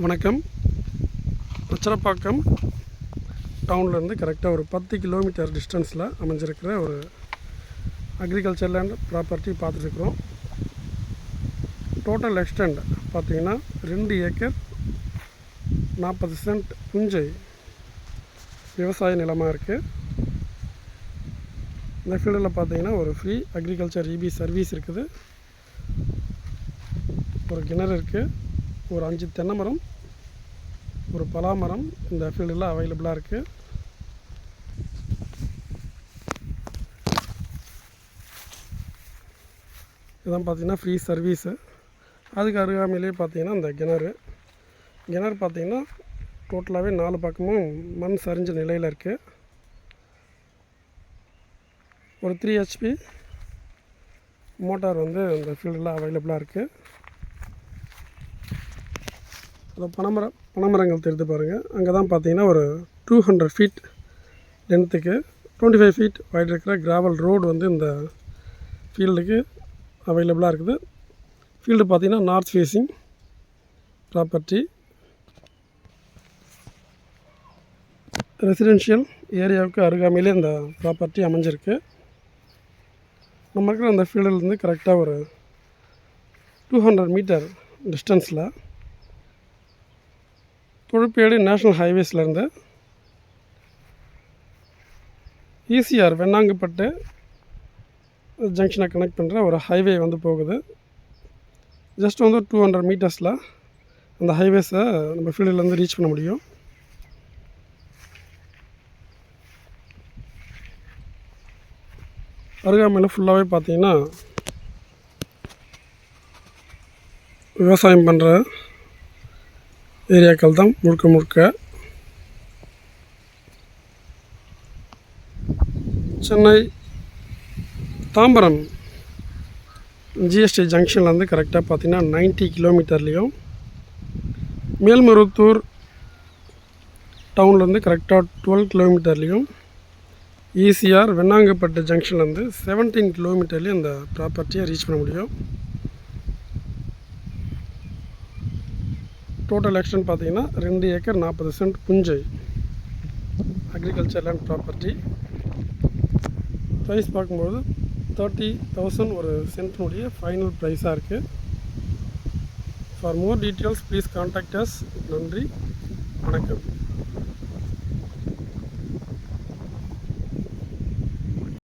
வணக்கம். அச்சரப்பாக்கம் டவுன்லேருந்து கரெக்டாக ஒரு பத்து கிலோமீட்டர் டிஸ்டன்ஸில் அமைஞ்சிருக்கிற ஒரு அக்ரிகல்ச்சர் லேண்ட் ப்ராப்பர்ட்டி பார்த்துட்ருக்குறோம். டோட்டல் எக்ஸ்டெண்ட் பார்த்தீங்கன்னா ரெண்டு ஏக்கர் நாற்பது சென்ட் புஞ்சை விவசாய நிலமாக இருக்குது இந்த ஃபீல்டில் பார்த்தீங்கன்னா ஒரு ஃப்ரீ அக்ரிகல்ச்சர் இபி சர்வீஸ் இருக்குது. ஒரு கிணறு இருக்குது ஒரு அஞ்சு தென்னை மரம் ஒரு பலா மரம் இந்த ஃபீல்டில் அவைலபிளாக இருக்குது இதான் பார்த்தீங்கன்னா ஃப்ரீ சர்வீஸு அதுக்கு அருகாமையிலே பார்த்தீங்கன்னா இந்த கிணறு. கிணறு பார்த்தீங்கன்னா டோட்டலாகவே நாலு பக்கமும் மண் சரிஞ்ச நிலையில் இருக்குது ஒரு த்ரீ ஹெச்பி மோட்டார் வந்து இந்த ஃபீல்டில் அவைலபிளாக இருக்குது அந்த பனைமரம் பனைமரங்கள் தெரிந்து பாருங்கள் அங்கே தான் பார்த்தீங்கன்னா ஒரு டூ ஹண்ட்ரட் ஃபீட் லென்த்துக்கு டுவெண்ட்டி ஃபைவ் ஃபீட் வைட் இருக்கிற கிராவல் ரோடு வந்து இந்த ஃபீல்டுக்கு அவைலபிளாக இருக்குது. ஃபீல்டு பார்த்திங்கன்னா நார்த் ஃபேஸிங் ப்ராப்பர்ட்டி ரெசிடென்ஷியல் ஏரியாவுக்கு அருகாமையிலே இந்த ப்ராப்பர்ட்டி அமைஞ்சிருக்கு. நம்ம இருக்கிற அந்த ஃபீல்டுலேருந்து கரெக்டாக ஒரு டூ ஹண்ட்ரட் மீட்டர் டிஸ்டன்ஸில் தொழுப்பேடு நேஷ்னல் ஹைவேஸ்லேருந்து ஈசிஆர் வெண்ணாங்கப்பட்டு ஜங்ஷனை கனெக்ட் பண்ணுற ஒரு ஹைவே வந்து போகுது. ஜஸ்ட் வந்து டூ ஹண்ட்ரட் மீட்டர்ஸில் அந்த ஹைவேஸை நம்ம ஃபீல்டுலேருந்து ரீச் பண்ண முடியும். அருகாமையில் ஃபுல்லாகவே பார்த்தீங்கன்னா விவசாயம் பண்ணுற ஏரியாக்கள் தான் முழுக்க முழுக்க. சென்னை தாம்பரம் ஜிஎஸ்டி ஜங்ஷன்லேருந்து கரெக்டாக பார்த்தீங்கன்னா நைன்ட்டி கிலோமீட்டர்லேயும் மேல்மருவத்தூர் டவுன்லேருந்து கரெக்டாக டுவெல் கிலோமீட்டர்லேயும் ஈசிஆர் வெண்ணாங்கப்பட்டு ஜங்ஷன்லேருந்து செவன்டீன் கிலோமீட்டர்லேயும் அந்த ப்ராப்பர்ட்டியை ரீச் பண்ண முடியும். டோட்டல் எக்ஸ்டென்ட் பார்த்தீங்கன்னா ரெண்டு ஏக்கர் நாற்பது சென்ட் புஞ்சை அக்ரிகல்ச்சர் லேண்ட் ப்ராப்பர்ட்டி ப்ரைஸ் பார்க்கும்போது தேர்ட்டி தௌசண்ட் ஒரு சென்ட்னுடைய ஃபைனல் ப்ரைஸாக இருக்குது for more details please contact us நன்றி. வணக்கம்.